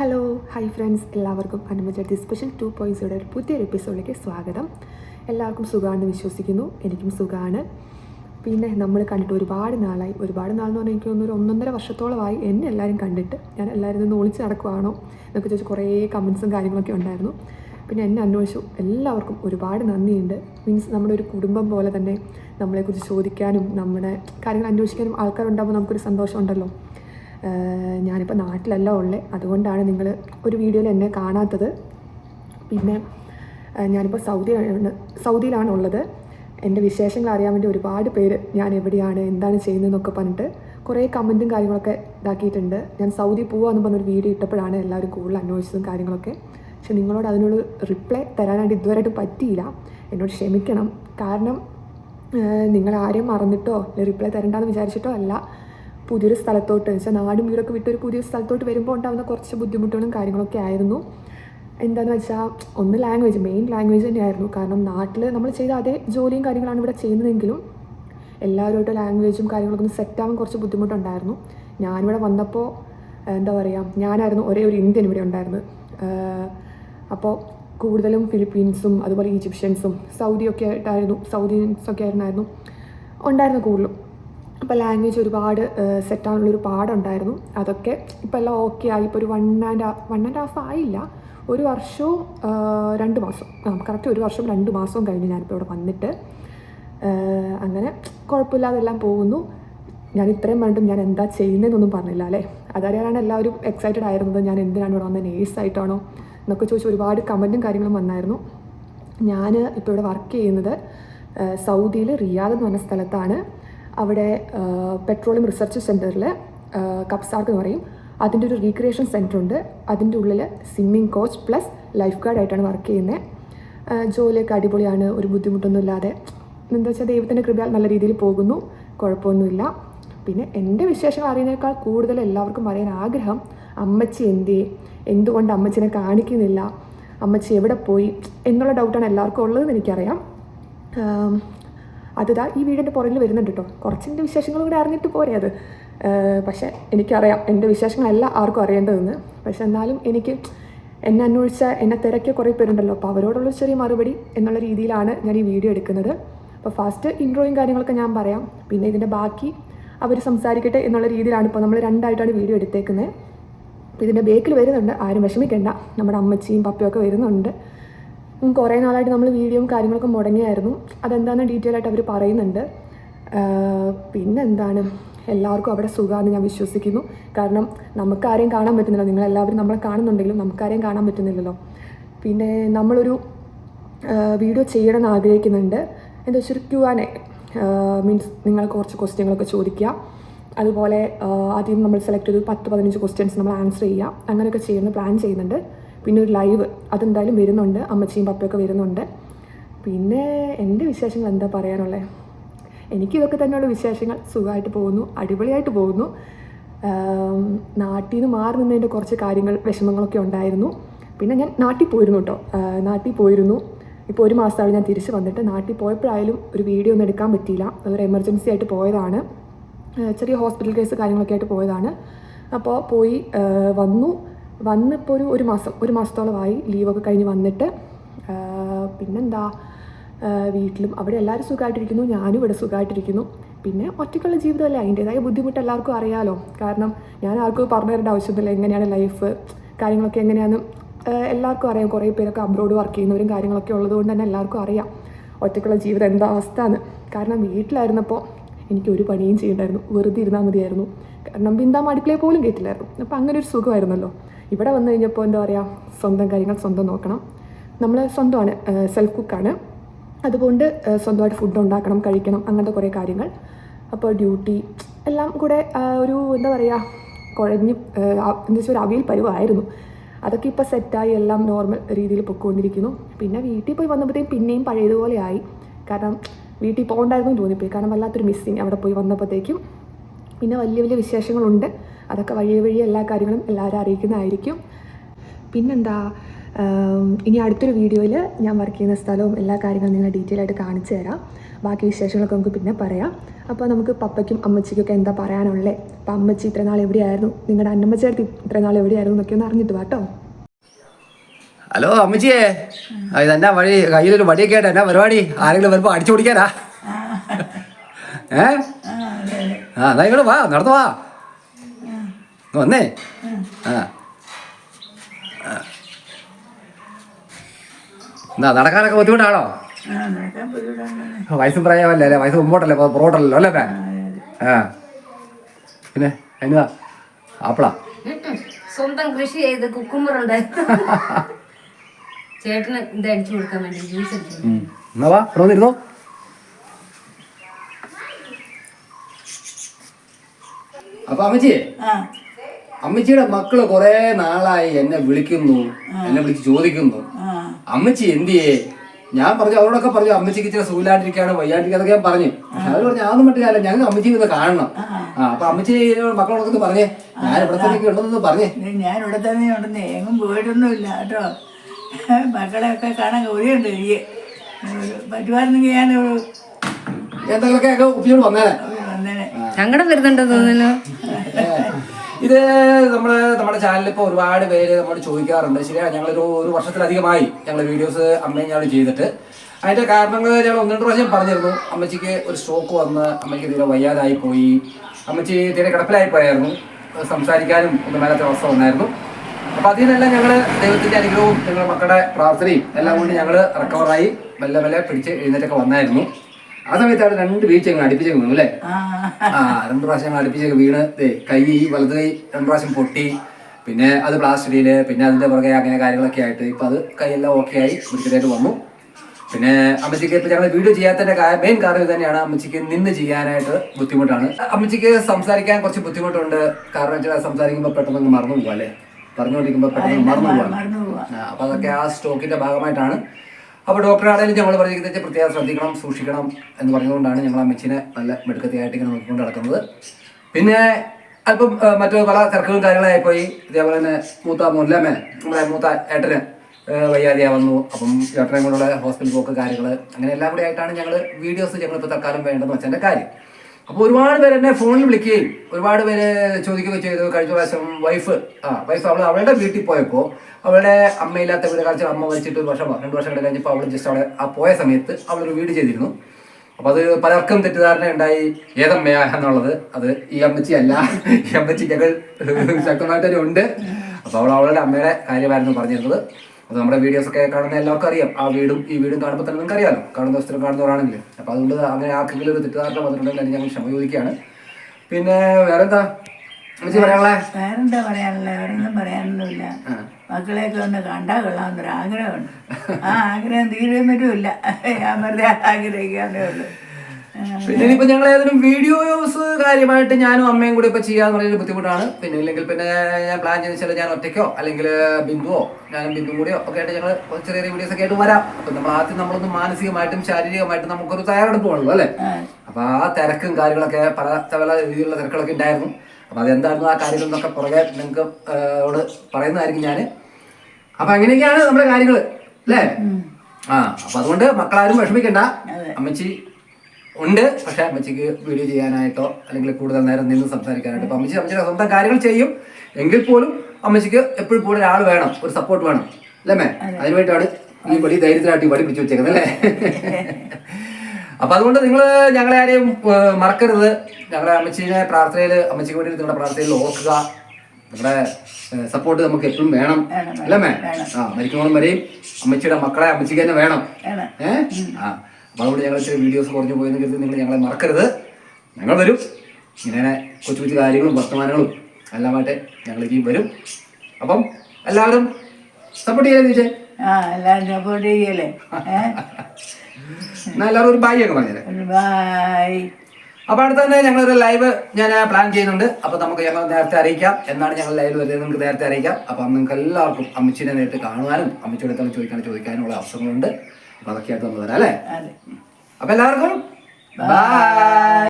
Hello hi friends എല്ലാവർക്കും അനുമതി special to പോയിൻസോടെ ഒരു പുതിയൊരു എപ്പിസോഡിലേക്ക് സ്വാഗതം. എല്ലാവർക്കും സുഖമാണെന്ന് വിശ്വസിക്കുന്നു. എനിക്കും സുഖമാണ് പിന്നെ നമ്മൾ കണ്ടിട്ട് ഒരുപാട് നാളായി. ഒരുപാട് നാളെന്ന് പറഞ്ഞാൽ എനിക്ക് തോന്നുന്നു ഒരു ഒന്നൊന്നര വർഷത്തോളമായി എന്നെ എല്ലാവരും കണ്ടിട്ട്. ഞാൻ എല്ലാവരും നിന്ന് ഒളിച്ച് നടക്കുവാണോ എന്നൊക്കെ ചോദിച്ച് കുറേ കമൻസും കാര്യങ്ങളൊക്കെ ഉണ്ടായിരുന്നു. പിന്നെ എന്നെ അന്വേഷിച്ചു. എല്ലാവർക്കും ഒരുപാട് നന്ദിയുണ്ട്. മീൻസ് നമ്മുടെ ഒരു കുടുംബം പോലെ തന്നെ നമ്മളെക്കുറിച്ച് ചോദിക്കാനും നമ്മുടെ കാര്യങ്ങൾ അന്വേഷിക്കാനും ആൾക്കാരുണ്ടാകുമ്പോൾ നമുക്കൊരു സന്തോഷമുണ്ടല്ലോ. ഞാനിപ്പോൾ നാട്ടിലല്ല ഉള്ളത് അതുകൊണ്ടാണ് നിങ്ങൾ ഒരു വീഡിയോയിൽ എന്നെ കാണാത്തത്. പിന്നെ ഞാനിപ്പോൾ സൗദിയിലാണ് സൗദിയിലാണ് ഉള്ളത്. എന്റെ വിശേഷങ്ങൾ അറിയാൻ വേണ്ടി ഒരുപാട് പേര് ഞാൻ എവിടെയാണ് എന്താണ് ചെയ്യുന്നതെന്നൊക്കെ പറഞ്ഞിട്ട് കുറേ കമന്റും കാര്യങ്ങളൊക്കെ ഇതാക്കിയിട്ടുണ്ട്. ഞാൻ സൗദി പോവാന്ന് പറഞ്ഞൊരു വീഡിയോ ഇട്ടപ്പോഴാണ് എല്ലാവരും കൂടുതൽ അന്വേഷിച്ചതും കാര്യങ്ങളൊക്കെ. പക്ഷെ നിങ്ങളോട് അതിനോട് റിപ്ലൈ തരാനായിട്ട് ഇതുവരെയായിട്ട് പറ്റിയില്ല. എന്നോട് ക്ഷമിക്കണം. കാരണം നിങ്ങൾ ആരെയും മറന്നിട്ടോ റിപ്ലൈ തരണ്ടെന്ന് വിചാരിച്ചിട്ടോ അല്ല. പുതിയൊരു സ്ഥലത്തോട്ട് വെച്ചാൽ നാടും വീടൊക്കെ വിട്ട് ഒരു പുതിയ സ്ഥലത്തോട്ട് വരുമ്പോൾ ഉണ്ടാകുന്ന കുറച്ച് ബുദ്ധിമുട്ടുകളും കാര്യങ്ങളൊക്കെ ആയിരുന്നു. എന്താണെന്ന് വെച്ചാൽ ഒന്ന് ലാംഗ്വേജ് മെയിൻ ലാംഗ്വേജ് തന്നെയായിരുന്നു. കാരണം നാട്ടിൽ നമ്മൾ ചെയ്ത അതേ ജോലിയും കാര്യങ്ങളാണ് ഇവിടെ ചെയ്യുന്നതെങ്കിലും എല്ലാവരുമായിട്ട് ലാംഗ്വേജും കാര്യങ്ങളൊക്കെ ഒന്ന് സെറ്റാവാൻ കുറച്ച് ബുദ്ധിമുട്ടുണ്ടായിരുന്നു. ഞാനിവിടെ വന്നപ്പോൾ എന്താ പറയുക ഞാനായിരുന്നു ഒരേ ഒരു ഇന്ത്യൻ ഇവിടെ ഉണ്ടായിരുന്നത്. അപ്പോൾ കൂടുതലും ഫിലിപ്പീൻസും അതുപോലെ ഈജിപ്ഷ്യൻസും സൗദിയൊക്കെ ആയിട്ടായിരുന്നു സൗദിയൻസൊക്കെ ആയിരുന്നായിരുന്നു ഉണ്ടായിരുന്നു കൂടുതലും. അപ്പോൾ ലാംഗ്വേജ് ഒരുപാട് സെറ്റാകാനുള്ളൊരു പാടുണ്ടായിരുന്നു. അതൊക്കെ ഇപ്പോൾ എല്ലാം ഓക്കെ ആയി. ഇപ്പോൾ ഒരു one and one and half ആയില്ല. ഒരു വർഷവും രണ്ട് മാസം. കറക്റ്റ് ഒരു വർഷം രണ്ട് മാസവും കഴിഞ്ഞ് ഞാനിപ്പോൾ ഇവിടെ വന്നിട്ട് അങ്ങനെ കുഴപ്പമില്ലാതെല്ലാം പോകുന്നു. ഞാൻ ഇത്രയും വേണ്ടും ഞാൻ എന്താ ചെയ്യുന്നതെന്നൊന്നും പറഞ്ഞില്ല അല്ലേ? അതറിയാനാണ് എല്ലാവരും എക്സൈറ്റഡ് ആയിരുന്നത്. ഞാൻ എന്തിനാണ് ഇവിടെ വന്നത്? നേഴ്സായിട്ടാണോ എന്നൊക്കെ ചോദിച്ച് ഒരുപാട് കമന്റും കാര്യങ്ങളും വന്നായിരുന്നു. ഞാൻ ഇപ്പോൾ ഇവിടെ വർക്ക് ചെയ്യുന്നത് സൗദിയിൽ റിയാദ് എന്ന് പറഞ്ഞ സ്ഥലത്താണ്. അവിടെ പെട്രോളിയം റിസർച്ച് സെന്ററിൽ കപ്സാർക്ക് എന്ന് പറയും. അതിന്റെ ഒരു റീക്രിയേഷൻ സെന്റർ ഉണ്ട്. അതിന്റെ ഉള്ളിൽ swimming coach plus lifeguard ആയിട്ടാണ് വർക്ക് ചെയ്യുന്നത് ജോലിയൊക്കെ അടിപൊളിയാണ്. ഒരു ബുദ്ധിമുട്ടൊന്നും ഇല്ലാതെ. എന്താ വെച്ചാൽ ദൈവത്തിന്റെ കൃപയാൽ നല്ല രീതിയിൽ പോകുന്നു. കുഴപ്പമൊന്നുമില്ല. പിന്നെ എന്റെ വിശേഷം അറിയുന്നതിനേക്കാൾ കൂടുതൽ എല്ലാവർക്കും അറിയാൻ ആഗ്രഹം അമ്മച്ചി എന്തേ എന്തുകൊണ്ട് അമ്മച്ചിനെ കാണിക്കുന്നില്ല? അമ്മച്ചി എവിടെ പോയി? എന്നുള്ള ഡൗട്ടാണ് എല്ലാവർക്കും ഉള്ളതെന്ന് എനിക്കറിയാം. അതിതാ ഈ വീടിന്റെ പുറകിൽ വരുന്നുണ്ട് കേട്ടോ കുറച്ചിന്റെ വിശേഷങ്ങളും കൂടെ അറിഞ്ഞിട്ട് പോരെ അത്. പക്ഷേ എനിക്കറിയാം എന്റെ വിശേഷങ്ങളല്ല ആർക്കും അറിയേണ്ടതെന്ന്. പക്ഷെ എന്നാലും എനിക്ക് എന്നെ അന്വേഷിച്ച എന്നെ തിരക്കിയ കുറേ പേരുണ്ടല്ലോ. അപ്പോൾ അവരോടുള്ള ചെറിയ മറുപടി എന്നുള്ള രീതിയിലാണ് ഞാൻ ഈ വീഡിയോ എടുക്കുന്നത്. അപ്പോൾ ഫസ്റ്റ് ഇൻട്രോയും കാര്യങ്ങളൊക്കെ ഞാൻ പറയാം. പിന്നെ ഇതിന്റെ ബാക്കി അവർ സംസാരിക്കട്ടെ എന്നുള്ള രീതിയിലാണ് ഇപ്പോൾ നമ്മൾ രണ്ടായിട്ടാണ് വീഡിയോ എടുത്തേക്കുന്നത്. അപ്പോൾ ഇതിന്റെ ബേക്കിൽ വരുന്നുണ്ട്. ആരും വിഷമിക്കേണ്ട. നമ്മുടെ അമ്മച്ചിയും പപ്പയും ഒക്കെ വരുന്നുണ്ട്. കുറേ നാളായിട്ട് നമ്മൾ വീഡിയോയും കാര്യങ്ങളൊക്കെ മുടങ്ങിയായിരുന്നു. അതെന്താണെന്ന് ഡീറ്റെയിൽ ആയിട്ട് അവർ പറയുന്നുണ്ട്. പിന്നെ പിന്നെന്താണ്? എല്ലാവർക്കും അവിടെ സുഖമാണെന്ന് ഞാൻ വിശ്വസിക്കുന്നു. കാരണം നമുക്കാരെയും കാണാൻ പറ്റുന്നില്ല. നിങ്ങളെല്ലാവരും നമ്മളെ കാണുന്നുണ്ടെങ്കിലും നമുക്കാരെയും കാണാൻ പറ്റുന്നില്ലല്ലോ. പിന്നെ നമ്മളൊരു വീഡിയോ ചെയ്യണമെന്ന് ആഗ്രഹിക്കുന്നുണ്ട്. എന്താ വെച്ചാൽ ഒരു ആൻ എ മീൻസ് നിങ്ങൾ കുറച്ച് ക്വസ്റ്റ്യങ്ങളൊക്കെ ചോദിക്കുക. അതുപോലെ ആദ്യം നമ്മൾ സെലക്ട് ചെയ്ത് പത്ത് പതിനഞ്ച് ക്വസ്റ്റ്യൻസ് നമ്മൾ ആൻസർ ചെയ്യുക. അങ്ങനെയൊക്കെ ചെയ്യുന്ന പ്ലാൻ ചെയ്യുന്നുണ്ട്. പിന്നെ ഒരു ലൈവ് അതെന്തായാലും വരുന്നുണ്ട് അമ്മച്ചിയും പപ്പയൊക്കെ വരുന്നുണ്ട്. പിന്നെ എന്റെ വിശേഷങ്ങൾ എന്താ പറയാനുള്ളത് എനിക്കിതൊക്കെ തന്നെയുള്ള വിശേഷങ്ങൾ സുഖമായിട്ട് പോകുന്നു അടിപൊളിയായിട്ട് പോകുന്നു. നാട്ടിൽ നിന്ന് മാറി നിന്നതിന്റെ കുറച്ച് കാര്യങ്ങൾ വിഷമങ്ങളൊക്കെ ഉണ്ടായിരുന്നു. പിന്നെ ഞാൻ നാട്ടിൽ പോയിരുന്നു കേട്ടോ. നാട്ടിൽ പോയിരുന്നു. ഇപ്പോൾ ഒരു മാസമാണ് ഞാൻ തിരിച്ച് വന്നിട്ട് നാട്ടിൽ പോയപ്പോഴായാലും ഒരു വീഡിയോ ഒന്നും എടുക്കാൻ പറ്റിയില്ല. അതൊരു എമർജൻസി ആയിട്ട് പോയതാണ്. ചെറിയ ഹോസ്പിറ്റൽ കേസ് കാര്യങ്ങളൊക്കെ ആയിട്ട് പോയതാണ്. അപ്പോൾ പോയി വന്നു. വന്നിപ്പോൾ ഒരു ഒരു മാസം ഒരു മാസത്തോളമായി ലീവൊക്കെ കഴിഞ്ഞ് വന്നിട്ട് പിന്നെന്താ വീട്ടിലും അവിടെ എല്ലാവരും സുഖമായിട്ടിരിക്കുന്നു ഞാനും ഇവിടെ സുഖമായിട്ടിരിക്കുന്നു പിന്നെ ഒറ്റയ്ക്കുള്ള ജീവിതമല്ലേ? അതിന്റെതായ ബുദ്ധിമുട്ട് എല്ലാവർക്കും അറിയാമല്ലോ കാരണം ഞാൻ ആർക്കും പറഞ്ഞു തരേണ്ട ആവശ്യമൊന്നുമില്ല. എങ്ങനെയാണ് ലൈഫ്? കാര്യങ്ങളൊക്കെ എങ്ങനെയാണ് എല്ലാവർക്കും അറിയാം. കുറേ പേരൊക്കെ അബ്രോഡ് വർക്ക് ചെയ്യുന്നവരും കാര്യങ്ങളൊക്കെ ഉള്ളതുകൊണ്ട് തന്നെ എല്ലാവർക്കും അറിയാം ഒറ്റയ്ക്കുള്ള ജീവിതം എന്താ അവസ്ഥ എന്ന് കാരണം വീട്ടിലായിരുന്നപ്പോൾ എനിക്ക് ഒരു പണിയും ചെയ്യണ്ടായിരുന്നു. വെറുതെ ഇരുന്നാൽ മതിയായിരുന്നു. കാരണം ബിന്ദാം അടുക്കളയെ പോലും കേട്ടില്ലായിരുന്നു. അപ്പോൾ അങ്ങനെ ഒരു സുഖമായിരുന്നല്ലോ. ഇവിടെ വന്നു കഴിഞ്ഞപ്പോൾ എന്താ പറയുക സ്വന്തം കാര്യങ്ങൾ സ്വന്തം നോക്കണം. നമ്മൾ സ്വന്തമാണ് സെൽഫ് കുക്കാണ് അതുകൊണ്ട് സ്വന്തമായിട്ട് ഫുഡ് ഉണ്ടാക്കണം കഴിക്കണം അങ്ങനത്തെ കുറേ കാര്യങ്ങൾ. അപ്പോൾ ഡ്യൂട്ടി എല്ലാം കൂടെ ഒരു എന്താ പറയുക കുഴഞ്ഞ് എന്താ വെച്ചാൽ ഒരു അവിയൽ പരുവായിരുന്നു. അതൊക്കെ ഇപ്പോൾ സെറ്റായി എല്ലാം നോർമൽ രീതിയിൽ പൊക്കോണ്ടിരിക്കുന്നു. പിന്നെ വീട്ടിൽ പോയി വന്നപ്പോഴത്തേക്കും പിന്നെയും പഴയതുപോലെ ആയി. കാരണം വീട്ടിൽ പോകണ്ടായിരുന്നു തോന്നിപ്പോയി. കാരണം വല്ലാത്തൊരു മിസ്സിങ് അവിടെ പോയി വന്നപ്പോഴത്തേക്കും. പിന്നെ വലിയ വലിയ വിശേഷങ്ങളുണ്ട്. അതൊക്കെ വഴി വഴി എല്ലാ കാര്യങ്ങളും എല്ലാവരും അറിയിക്കുന്നതായിരിക്കും. പിന്നെന്താ ഇനി അടുത്തൊരു വീഡിയോയിൽ ഞാൻ വർക്ക് ചെയ്യുന്ന സ്ഥലവും എല്ലാ കാര്യങ്ങളും നിങ്ങൾ ഡീറ്റെയിൽ ആയിട്ട് കാണിച്ചു തരാം. ബാക്കി വിശേഷങ്ങളൊക്കെ നമുക്ക് പിന്നെ പറയാം. അപ്പോൾ നമുക്ക് പപ്പയ്ക്കും അമ്മച്ചിക്കൊക്കെ എന്താ പറയാനുള്ളത് അപ്പം അമ്മച്ചി ഇത്ര നാൾ എവിടെയായിരുന്നു? നിങ്ങളുടെ അന്നമ്മച്ചേർത്തി ഇത്ര നാൾ എവിടെയായിരുന്നു എന്നൊക്കെ ഒന്ന് അറിഞ്ഞിട്ട് വാട്ടോ ഹലോ അമ്മച്ചിയെ. ഇതെന്നാ വഴി? കയ്യിലൊരു വടിയൊക്കെ ആയിട്ട് എന്നാ പരിപാടി? ആരെങ്കിലും വരുമ്പോൾ അടിച്ചു പിടിക്കാനാ ഏ? ആ എന്നാ ഇങ്ങോട്ട് വാ നടന്നു വാ. വന്നേ? ആ. എന്നാ നടക്കാനൊക്കെ ബുദ്ധിമുട്ടാണോ? വയസ്സും പ്രായമല്ലേ അല്ലേ? വയസ്സ് മുമ്പോട്ടല്ലേ പുറകോട്ടല്ലോ അല്ലേ? ആ പിന്നെ എന്നതാ ആപ്പിളാ. സ്വന്തം കൃഷി ചെയ്ത് കുക്കുമ്പർ ഉണ്ടായിരുന്നു. ചേട്ടന് ഇത് അടിച്ചു കൊടുക്കാൻ വേണ്ടി ജ്യൂസ് അടിച്ചു. എന്നാ വാ വന്നിരുന്നോ അപ്പൊ അമ്മച്ചി അമ്മച്ചിയുടെ മക്കൾ കൊറേ നാളായി എന്നെ വിളിക്കുന്നു എന്നെ വിളിച്ച് ചോദിക്കുന്നു. അമ്മച്ചി എന്തിയേ? ഞാൻ പറഞ്ഞു അവരോടൊക്കെ പറഞ്ഞു അമ്മച്ചിക്ക് ഇച്ചിരി സൂലാണ്ടിരിക്കാണ് വയ്യാണ്ടിരിക്കാന്നൊക്കെ ഞാൻ പറഞ്ഞു. പക്ഷെ അവർ പറഞ്ഞു അതൊന്നും പറ്റില്ല ഞങ്ങൾ അമ്മച്ചി ഇത് കാണണം. ആ. അപ്പൊ അമ്മച്ചി മക്കളോടൊക്കെ ഒന്ന് പറഞ്ഞേ ഞാൻ ഇവിടെ തന്നെ ഉണ്ടെന്ന് പറഞ്ഞേ. ഞാൻ ഇവിടെ തന്നെ ഉണ്ടെന്ന് എങ്ങും പോയിട്ടൊന്നുമില്ല കേട്ടോ. മക്കളെയൊക്കെ കാണാൻ കൊതിയുണ്ട് എനിക്ക്. പറ്റുവായിരുന്നെങ്കിൽ പറ്റുമായിരുന്നെങ്കിൽ ഞാൻ എന്തെങ്കിലുമൊക്കെ ഒക്കെ വന്നേ വന്നേനെ. സങ്കടം വരുന്നുണ്ടോ തോന്നുന്നു? ഇത് നമ്മൾ നമ്മുടെ ചാനലിൽ ഇപ്പോൾ ഒരുപാട് പേര് നമ്മൾ ചോദിക്കാറുണ്ട്. ശരിയാണ് ഞങ്ങളൊരു ഒരു വർഷത്തിലധികമായി ഞങ്ങൾ വീഡിയോസ് അമ്മയും ഞങ്ങൾ ചെയ്തിട്ട്. അതിന്റെ കാരണങ്ങൾ ഞങ്ങൾ ഒന്ന് രണ്ട് പ്രാവശ്യം പറഞ്ഞിരുന്നു. അമ്മച്ചിക്ക് ഒരു സ്ട്രോക്ക് വന്ന് അമ്മയ്ക്ക് തീരെ വയ്യാതായി പോയി. അമ്മച്ചി തീരെ കിടപ്പിലായി പോയായിരുന്നു. സംസാരിക്കാനും ഒന്നും മേലാത്ത അവസ്ഥ വന്നായിരുന്നു. അപ്പൊ അതിൽ നിന്നെല്ലാം ഞങ്ങൾ ദൈവത്തിന്റെ അനുഗ്രഹവും ഞങ്ങളുടെ മക്കളുടെ പ്രാർത്ഥനയും എല്ലാം കൊണ്ട് ഞങ്ങൾ റിക്കവറായി മെല്ലെ മെല്ലെ പിടിച്ച് എഴുന്നേറ്റൊക്കെ വന്നായിരുന്നു. ആ സമയത്താണ് രണ്ട് വീഴ്ച ഞങ്ങൾ അടുപ്പിച്ച് വീണു അല്ലേ? ആ. രണ്ടു പ്രാവശ്യം ഞങ്ങൾ അടുപ്പിച്ചൊക്കെ വീണ്. കൈ വലത് കൈ രണ്ട് പ്രാവശ്യം പൊട്ടി. പിന്നെ അത് പ്ലാസ്റ്ററിയിൽ പിന്നെ അതിന്റെ പുറകെ അങ്ങനെ കാര്യങ്ങളൊക്കെ ആയിട്ട് ഇപ്പൊ അത് കൈയെല്ലാം ഓക്കെ ആയി മിടുക്കരായിട്ട് വന്നു. പിന്നെ അമ്മച്ചിക്ക് ഇപ്പൊ ഞങ്ങൾ വീഡിയോ ചെയ്യാത്തതിന്റെ മെയിൻ കാരണം ഇത് തന്നെയാണ് അമ്മച്ചിക്ക് നിന്ന് ചെയ്യാനായിട്ട് ബുദ്ധിമുട്ടാണ്. അമ്മച്ചിക്ക് സംസാരിക്കാൻ കുറച്ച് ബുദ്ധിമുട്ടുണ്ട്. കാരണം വെച്ചാൽ സംസാരിക്കുമ്പോൾ പെട്ടെന്ന് മറന്നു പോവാ അല്ലേ? പറഞ്ഞുകൊണ്ടിരിക്കുമ്പോൾ പെട്ടെന്ന് മറന്നു പോവാ അപ്പൊ അതൊക്കെ ആ സ്റ്റോക്കിന്റെ ഭാഗമായിട്ടാണ്. അപ്പോൾ ഡോക്ടറാണെങ്കിലും ഞങ്ങൾ പറഞ്ഞിരിക്കുന്നത് പ്രത്യേകം ശ്രദ്ധിക്കണം സൂക്ഷിക്കണം എന്ന് പറഞ്ഞുകൊണ്ടാണ് ഞങ്ങൾ അമ്മച്ചിനെ നല്ല മെടുക്കത്തിയായിട്ട് ഇങ്ങനെ നോക്കിക്കൊണ്ട് നടക്കുന്നത്. പിന്നെ അല്പം മറ്റു പല തിരക്കുകളും കാര്യങ്ങളായി പോയി ഇതേപോലെ തന്നെ മൂത്ത മുല്ലമ്മേ നമ്മുടെ മൂത്ത ഏട്ടന് വയ്യാതെയാ വന്നു. അപ്പം ഏട്ടനെ കൊണ്ടുള്ള ഹോസ്പിറ്റൽ പോക്ക് കാര്യങ്ങൾ അങ്ങനെ എല്ലാം കൂടി ആയിട്ടാണ് ഞങ്ങൾ വീഡിയോസ് ഞങ്ങൾ ഇപ്പോൾ തൽക്കാലം വേണ്ടെന്ന് വെച്ചതിന്റെ കാര്യം. അപ്പോൾ ഒരുപാട് പേര് എന്നെ ഫോണിൽ വിളിക്കുകയും ഒരുപാട് പേര് ചോദിക്കുകയും ചെയ്തു. കഴിഞ്ഞ പ്രാവശ്യം വൈഫ് ആ വൈഫ് അവൾ അവളുടെ വീട്ടിൽ പോയപ്പോൾ അവളുടെ അമ്മയില്ലാത്ത വീട് കാണിച്ച് അമ്മ വലിച്ചിട്ട് ഒരു വർഷം രണ്ട് വർഷം കഴിഞ്ഞപ്പോൾ അവൾ ജസ്റ്റ് അവിടെ ആ പോയ സമയത്ത് അവളൊരു വീട് ചെയ്തിരുന്നു. അപ്പോൾ അത് പലർക്കും തെറ്റിദ്ധാരണ ഉണ്ടായി. ഏതമ്മയാ എന്നുള്ളത് അത് ഈ അമ്മച്ചി അല്ല. ഈ അമ്മച്ചി ഞങ്ങൾ ശക്തമായിട്ട് ഉണ്ട്. അപ്പോൾ അവൾ അവളുടെ അമ്മയുടെ കാര്യമായിരുന്നു പറഞ്ഞിരുന്നത്. അപ്പോൾ നമ്മുടെ വീഡിയോസ് ഒക്കെ കാണുന്ന എല്ലാവർക്കും അറിയാം. ആ വീടും ഈ വീടും കാണുമ്പോൾ തന്നെ നിങ്ങൾക്ക് അറിയാമല്ലോ കാണുന്ന വസ്ത്രം കാണുന്നവരാണെങ്കിൽ അപ്പോൾ അതുകൊണ്ട് അങ്ങനെ ആർക്കെങ്കിലും ഒരു തെറ്റിദ്ധാരണ വന്നിട്ടുണ്ടെങ്കിൽ അതിന് ഞങ്ങൾ ക്ഷമ ചോദിക്കുകയാണ്. പിന്നെ വേറെന്താ? അമ്മച്ചി വേറെന്താ പറയാനുള്ള? വേറൊന്നും പറയാനൊന്നുമില്ല. മക്കളെയൊക്കെ ഒന്ന് കണ്ടാൽ കൊള്ളാമെന്നൊരു ആഗ്രഹമുണ്ട് ആ ആഗ്രഹം തീരെ പറ്റുമില്ല ഞാൻ വെറുതെ ആഗ്രഹിക്കാന്നേ ഉള്ളൂ. പിന്നെ ഇപ്പൊ ഞങ്ങൾ ഏതെങ്കിലും വീഡിയോസ് കാര്യമായിട്ട് ഞാനും അമ്മയും കൂടെ ഇപ്പൊ ചെയ്യാന്ന് പറയുന്നത് ബുദ്ധിമുട്ടാണ്. പിന്നെ ഇല്ലെങ്കിൽ പിന്നെ ഞാൻ പ്ലാൻ ചെയ്ത് വെച്ചാൽ ഞാൻ ഒറ്റയ്ക്കോ അല്ലെങ്കിൽ ബിന്ദുവോ ഞാനും ബിന്ദു കൂടിയോ ഒക്കെ ആയിട്ട് ഞങ്ങൾ ചെറിയ ചെറിയ വീഡിയോസ് ഒക്കെ ആയിട്ട് വരാം. അപ്പൊ നമ്മൾ ആദ്യം നമ്മളൊന്ന് മാനസികമായിട്ടും ശാരീരികമായിട്ടും നമുക്കൊരു തയ്യാറെടുപ്പ് വേണമല്ലോ അല്ലേ അപ്പൊ ആ തിരക്കും കാര്യങ്ങളൊക്കെ പല പല രീതിയിലുള്ള തിരക്കുകളൊക്കെ ഉണ്ടായിരുന്നു. അപ്പൊ അതെന്തായിരുന്നു ആ കാര്യങ്ങളെന്നൊക്കെ പുറകെ നിങ്ങൾക്ക് പറയുന്നതായിരിക്കും ഞാൻ അപ്പൊ അങ്ങനെയൊക്കെയാണ് നമ്മുടെ കാര്യങ്ങൾ അല്ലേ? ആ അപ്പൊ അതുകൊണ്ട് മക്കളാരും വിഷമിക്കണ്ട. അമ്മച്ചി ഉണ്ട് പക്ഷെ അമ്മച്ചിക്ക് വീഡിയോ ചെയ്യാനായിട്ടോ അല്ലെങ്കിൽ കൂടുതൽ നേരം നിന്ന് സംസാരിക്കാനായിട്ടോ. അപ്പൊ അമ്മച്ചി അമ്മച്ചിയുടെ സ്വന്തം കാര്യങ്ങൾ ചെയ്യും. എങ്കിൽ പോലും അമ്മച്ചിക്ക് എപ്പോഴും കൂടെ ഒരാൾ വേണം ഒരു സപ്പോർട്ട് വേണം. അല്ലേ മേ അതിന് വേണ്ടിയിട്ടാണ് ഈ വടി ധൈര്യത്തിലായിട്ട് ഈ വടി പിടിച്ചു വെച്ചേക്കുന്നത് അല്ലേ? അപ്പൊ അതുകൊണ്ട് നിങ്ങൾ ഞങ്ങളെ ആരെയും മറക്കരുത്. ഞങ്ങളുടെ അമ്മച്ചീനെ പ്രാർത്ഥനയിൽ അമ്മച്ചിക്ക് വേണ്ടി നിങ്ങളുടെ പ്രാർത്ഥനയിൽ ഓർക്കുക. നിങ്ങളുടെ സപ്പോർട്ട് നമുക്ക് എപ്പോഴും വേണം. അല്ലേ മേ? ആ മരിക്കുന്നോളം വരെയും അമ്മച്ചിയുടെ മക്കളെ അമ്മച്ചിക്ക് തന്നെ വേണം. ഏഹ് ആ അപ്പൊ അതുകൊണ്ട് ഞങ്ങൾ ചില വീഡിയോസ് കുറഞ്ഞു പോയെന്ന് കരുതി നിങ്ങൾ ഞങ്ങളെ മറക്കരുത്. ഞങ്ങൾ വരും. ഇങ്ങനെ കൊച്ചു കൊച്ചു കാര്യങ്ങളും വർത്തമാനങ്ങളും എല്ലാമായിട്ട് ഞങ്ങൾ ഇനിയും വരും. അപ്പം എല്ലാവരും സപ്പോർട്ട് ചെയ്യാൻ ചോദിച്ചേ ആ എല്ലാവരും സപ്പോർട്ട് ചെയ്യല്ലേ? ഏ? എന്നാൽ എല്ലാവരും ഒരു ബായി ഒക്കെ പറഞ്ഞേ ഒരു അപ്പൊ അടുത്ത തന്നെ ഞങ്ങളൊരു ലൈവ് ഞാൻ പ്ലാൻ ചെയ്യുന്നുണ്ട്. അപ്പൊ നമുക്ക് ഞങ്ങൾ നേരത്തെ അറിയിക്കാം. എന്നാണ് ഞങ്ങൾ ലൈവ് വരുന്നത്. നിങ്ങൾക്ക് നേരത്തെ അറിയിക്കാം. അപ്പൊ നിങ്ങൾക്ക് എല്ലാവർക്കും അമ്മച്ചിനെ നേരിട്ട് കാണുവാനും അമ്മച്ചിയുടെ തന്നെ ചോദിക്കാനും ചോദിക്കാനുള്ള അവസരങ്ങളുണ്ട്. അപ്പൊ അതൊക്കെയായിട്ട് നമ്മൾ വരാം അല്ലേ? അതെ. അപ്പൊ എല്ലാവർക്കും ബൈ